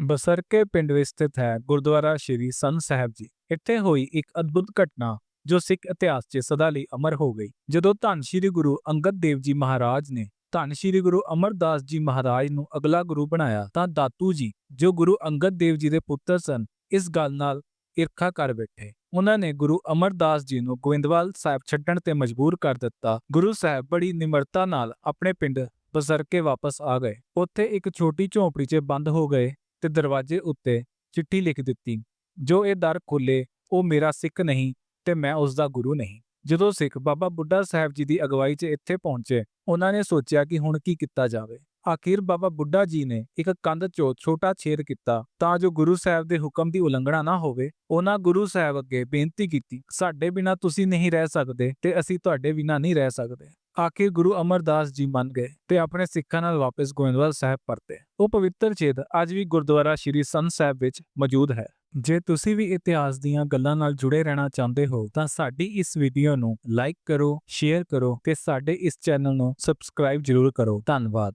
ਬਸਰਕੇ ਪਿੰਡ ਵਿੱਚ ਸਥਿਤ ਹੈ ਗੁਰਦੁਆਰਾ ਸ਼੍ਰੀ ਸੰਤ ਸਾਹਿਬ ਜੀ। ਇੱਥੇ ਹੋਈ ਇੱਕ ਅਦਭੁਤ ਘਟਨਾ ਜੋ ਸਿੱਖ ਇਤਿਹਾਸ 'ਚ ਸਦਾ ਲਈ ਅਮਰ ਹੋ ਗਈ। ਜਦੋਂ ਧੰਨ ਸ਼੍ਰੀ ਗੁਰੂ ਅੰਗਦ ਦੇਵ ਜੀ ਮਹਾਰਾਜ ਨੇ ਧੰਨ ਸ਼੍ਰੀ ਗੁਰੂ ਅਮਰਦਾਸ ਜੀ ਮਹਾਰਾਜ ਨੂੰ ਅਗਲਾ ਗੁਰੂ ਬਣਾਇਆ ਤਾਂ ਦਾਤੂ ਜੀ, ਜੋ ਗੁਰੂ ਅੰਗਦ ਦੇਵ ਜੀ ਦੇ ਪੁੱਤਰ ਸਨ, ਇਸ ਗੱਲ ਨਾਲ ਈਰਖਾ ਕਰ ਬੈਠੇ। ਉਹਨਾਂ ਨੇ ਗੁਰੂ ਅਮਰਦਾਸ ਜੀ ਨੂੰ ਗੋਇੰਦਵਾਲ ਸਾਹਿਬ ਛੱਡਣ ਤੇ ਮਜਬੂਰ ਕਰ ਦਿੱਤਾ। ਗੁਰੂ ਸਾਹਿਬ ਬੜੀ ਨਿਮਰਤਾ ਨਾਲ ਆਪਣੇ ਪਿੰਡ ਬਸਰਕੇ ਵਾਪਸ ਆ ਗਏ। ਉੱਥੇ ਇੱਕ ਛੋਟੀ ਝੌਂਪੜੀ 'ਚ ਬੰਦ ਹੋ ਗਏ। ਤੇ ਦਰਵਾਜ਼ੇ ਉੱਤੇ ਚਿੱਠੀ ਲਿਖ ਦਿੱਤੀ। ਜੋ ਇਹ ਦਰ ਖੋਲੇ ਉਹ ਮੇਰਾ ਸਿੱਖ ਨਹੀਂ ਤੇ ਮੈਂ ਉਸ ਦਾ ਗੁਰੂ ਨਹੀਂ। ਜਦੋਂ ਸਿੱਖ ਬਾਬਾ ਬੁੱਢਾ ਸਾਹਿਬ ਜੀ ਦੀ ਅਗਵਾਈ 'ਚ ਇੱਥੇ ਪਹੁੰਚੇ, ਉਹਨਾਂ ਨੇ ਸੋਚਿਆ ਕਿ ਹੁਣ ਕੀ ਕੀਤਾ ਜਾਵੇ। ਆਖਿਰ ਬਾਬਾ ਬੁੱਢਾ ਜੀ ਨੇ ਇੱਕ ਕੰਧ 'ਚੋਂ ਛੋਟਾ ਛੇਦ ਕੀਤਾ ਤਾਂ ਜੋ ਗੁਰੂ ਸਾਹਿਬ ਦੇ ਹੁਕਮ ਦੀ ਉਲੰਘਣਾ ਨਾ ਹੋਵੇ। ਉਹਨਾਂ ਗੁਰੂ ਸਾਹਿਬ ਅੱਗੇ ਬੇਨਤੀ ਕੀਤੀ, ਸਾਡੇ ਬਿਨਾ ਤੁਸੀਂ ਨਹੀਂ ਰਹਿ ਸਕਦੇ ਤੇ ਅਸੀਂ ਤੁਹਾਡੇ ਬਿਨਾ ਨਹੀਂ ਰਹਿ ਸਕਦੇ। ਆਖਿਰ ਗੁਰੂ ਅਮਰਦਾਸ ਜੀ ਮੰਨ ਗਏ ਤੇ ਆਪਣੇ ਸਿੱਖਾਂ ਨਾਲ ਵਾਪਸ ਗੋਇੰਦਵਾਲ ਸਾਹਿਬ ਪਰਤੇ। ਉਹ ਪਵਿੱਤਰ ਛੇਦ ਅੱਜ ਵੀ ਗੁਰਦੁਆਰਾ ਸ਼੍ਰੀ ਸੰਤ ਸਾਹਿਬ ਵਿੱਚ ਮੌਜੂਦ ਹੈ। ਜੇ ਤੁਸੀਂ ਵੀ ਇਤਿਹਾਸ ਦੀਆਂ ਗੱਲਾਂ ਨਾਲ ਜੁੜੇ ਰਹਿਣਾ ਚਾਹੁੰਦੇ ਹੋ, ਤਾਂ ਸਾਡੀ ਇਸ ਵੀਡੀਓ ਨੂੰ ਲਾਈਕ ਕਰੋ, ਸ਼ੇਅਰ ਕਰੋ ਤੇ ਸਾਡੇ ਇਸ ਚੈਨਲ ਨੂੰ ਸਬਸਕ੍ਰਾਈਬ ਜ਼ਰੂਰ ਕਰੋ। ਧੰਨਵਾਦ।